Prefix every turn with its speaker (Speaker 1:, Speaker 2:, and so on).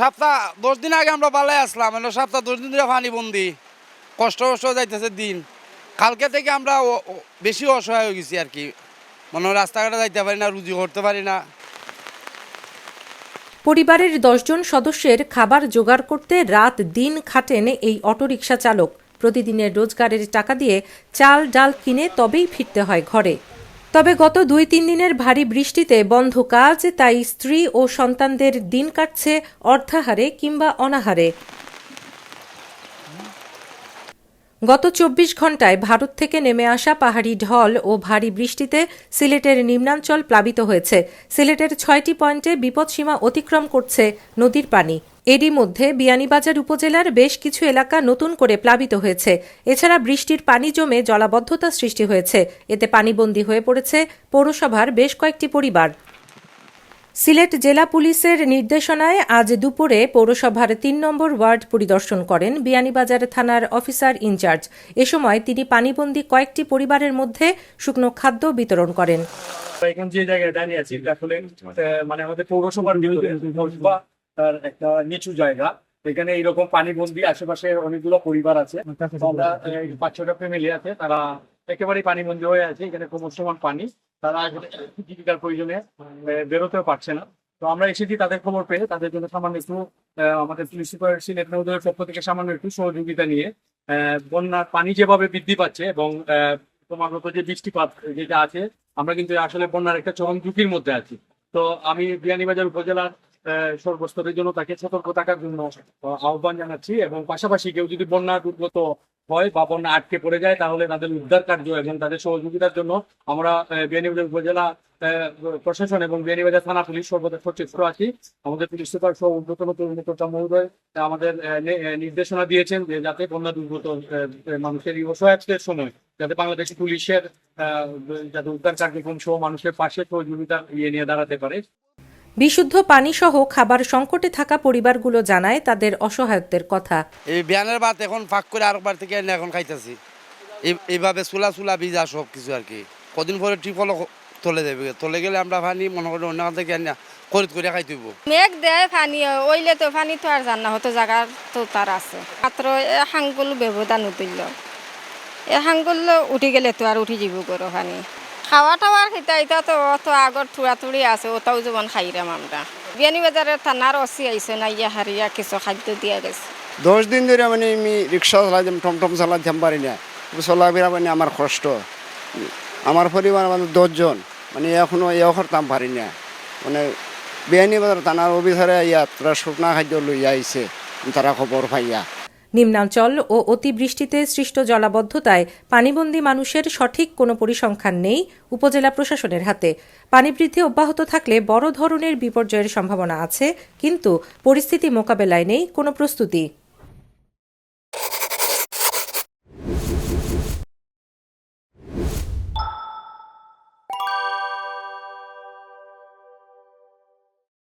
Speaker 1: সপ্তাহ, দশ দিন আগে আমরা পালাই আসলাম এলো সপ্তাহ দশ দিন ধরে পানি বন্দি কষ্ট কষ্ট যাইতেছে দিন। কালকে থেকে আমরা বেশি অসহায় হয়ে গেছি আর কি। মনে রাস্তাঘাটে যাইতে পারি না, রুজি করতে পারি না।
Speaker 2: পরিবারের দশজন সদস্যের খাবার জোগাড় করতে রাত দিন খাটেন এই অটোরিকশা চালক। প্রতিদিনের রোজগারের টাকা দিয়ে চাল, ডাল কিনে তবেই ফিরতে হয় ঘরে। তবে গত দুই তিন দিনের ভারী বৃষ্টিতে বন্ধ কাজ, তাই স্ত্রী ও সন্তানদের দিন কাটছে অর্থাহারে কিংবা অনাহারে। গত চব্বিশ ঘন্টায় ভারত থেকে নেমে আসা পাহাড়ি ঢল ও ভারী বৃষ্টিতে সিলেটের নিম্নাঞ্চল প্লাবিত হয়েছে। সিলেটের ছয়টি পয়েন্টে বিপদসীমা অতিক্রম করছে নদীর পানি। এরই মধ্যে বিয়ানীবাজার উপজেলার বেশ কিছু এলাকা নতুন করে প্লাবিত হয়েছে। এছাড়া বৃষ্টির পানি জমে জলাবদ্ধতা সৃষ্টি হয়েছে। এতে পানিবন্দী হয়ে পড়েছে পৌরসভার বেশ কয়েকটি পরিবার। সিলেট জেলা পুলিশের নির্দেশনায় আজ দুপুরে পৌরসভার তিন নম্বর ওয়ার্ড পরিদর্শন করেন বিয়ানীবাজার থানার অফিসার ইনচার্জ। এ সময় তিনি পানিবন্দী কয়েকটি পরিবারের মধ্যে শুকনো খাদ্য বিতরণ করেন।
Speaker 3: এখন যে জায়গায় দাঁড়িয়ে আছি আসলে মানে আমাদের পৌরসভার তার একটা নিচু জায়গা। এখানে এইরকম পানি বন্দি আশেপাশে অনেকগুলো পরিবার আছে। আমরা পাঁচ ছটা ফ্যামিলি আছে, তারা একেবারেই পানি বন্দি হয়ে আছে। এখানে ক্রমশমান পানি। তারা জীবিকার প্রয়োজনে বেরোতেও পারছে না। তো আমরা এসেছি তাদের খবর পেয়ে, তাদের জন্য সামান্য একটু আমাদের পুলিশ সুপার সিলেট নৌদলের পক্ষ থেকে সামান্য একটু সহযোগিতা নিয়ে বন্যার পানি যেভাবে বৃদ্ধি পাচ্ছে এবং ক্রমাগত যে বৃষ্টিপাত যেটা আছে, আমরা কিন্তু আসলে বন্যার একটা চরম ঝুঁকির মধ্যে আছি। তো আমি বিয়ানীবাজার উপজেলার সর্বস্তরের জন্য তাকে সতর্ক থাকার জন্য আহ, আহ্বান জানাচ্ছি। এবং পাশাপাশি কেউ যদি বন্যা দুর্গত হয় বা বন্যা আটকে পড়ে যায় তাহলে তাদের উদ্ধার কার্য এবং তাদের সহযোগিতার জন্য আমরা বিয়ানীবাজার উপজেলা প্রশাসন এবং বিয়ানীবাজার থানা পুলিশ সর্বদা সচেষ্ট আছি। আমাদের পুলিশ সুপার সহ ঊর্ধ্বতন কর্মকর্তা মহোদয় আমাদের নির্দেশনা দিয়েছেন যে যাতে বন্যা দুর্গত মানুষের অসহায়ত্বের সময় যাতে বাংলাদেশ পুলিশের যাতে উদ্ধার কার্যক্রম সহ মানুষের পাশে সহযোগিতা ইয়ে নিয়ে দাঁড়াতে পারে।
Speaker 2: বিশুদ্ধ পানিসহ খাবার সংকটে থাকা পরিবারগুলো জানায় তাদের অসহায়ত্বের কথা।
Speaker 1: এই বিয়ানের ভাত এখন ফাঁক করে আরেকবার থেকে এনে এখন খাইতেছি। এই- এইভাবে চুলা চুলা ভিজা সব কিছু আর কি। কদিন পরে টিপল তলে দেবে। তলে গেলে আমরা পানি মনে করি অন্য থেকে এনে খরিদ করে খাইতেব
Speaker 4: মেঘ দেয় পানি ওইলে তো পানি তো আর জানা হতো জায়গার তো তার আছে। মাত্র এ হাঙ্গুল ব্যবধান উঠিল এ হাঙ্গুল উঠি গেলে তো আর উঠি যাব করো পানি খাওয়া টাওয়ার খেতে এটা তো অত আগর থুড়া থুড়ি আছে, ওটাও যেমন খাইরাম আমরা। বিয়ানি বাজারের থানার অসি আইসে না ইয়া হারিয়া কিছু খাদ্য দিয়া গেছে।
Speaker 5: দশ দিন ধরে মানে আমি রিক্সা চালাইতাম টমটম চালাইতাম পারি না। চলাফেরা মানে আমার কষ্ট। আমার পরিবার মানে দশজন মানে এখনও এও করতাম পারি না। মানে বেআইনি বাজার থানার অফিসারে ইয়া তারা শুকনা খাদ্য লইয়া আইছে তারা খবর পাইয়া
Speaker 2: নিম্নাঞ্চল ও অতিবৃষ্টিতে সৃষ্ট জলাবদ্ধতায় পানিবন্দী মানুষের সঠিক কোনো পরিসংখ্যান নেই উপজেলা প্রশাসনের হাতে। পানি বৃদ্ধি অব্যাহত থাকলে বড় ধরনের বিপর্যয়ের সম্ভাবনা আছে, কিন্তু পরিস্থিতি মোকাবেলায় নেই কোনো প্রস্তুতি।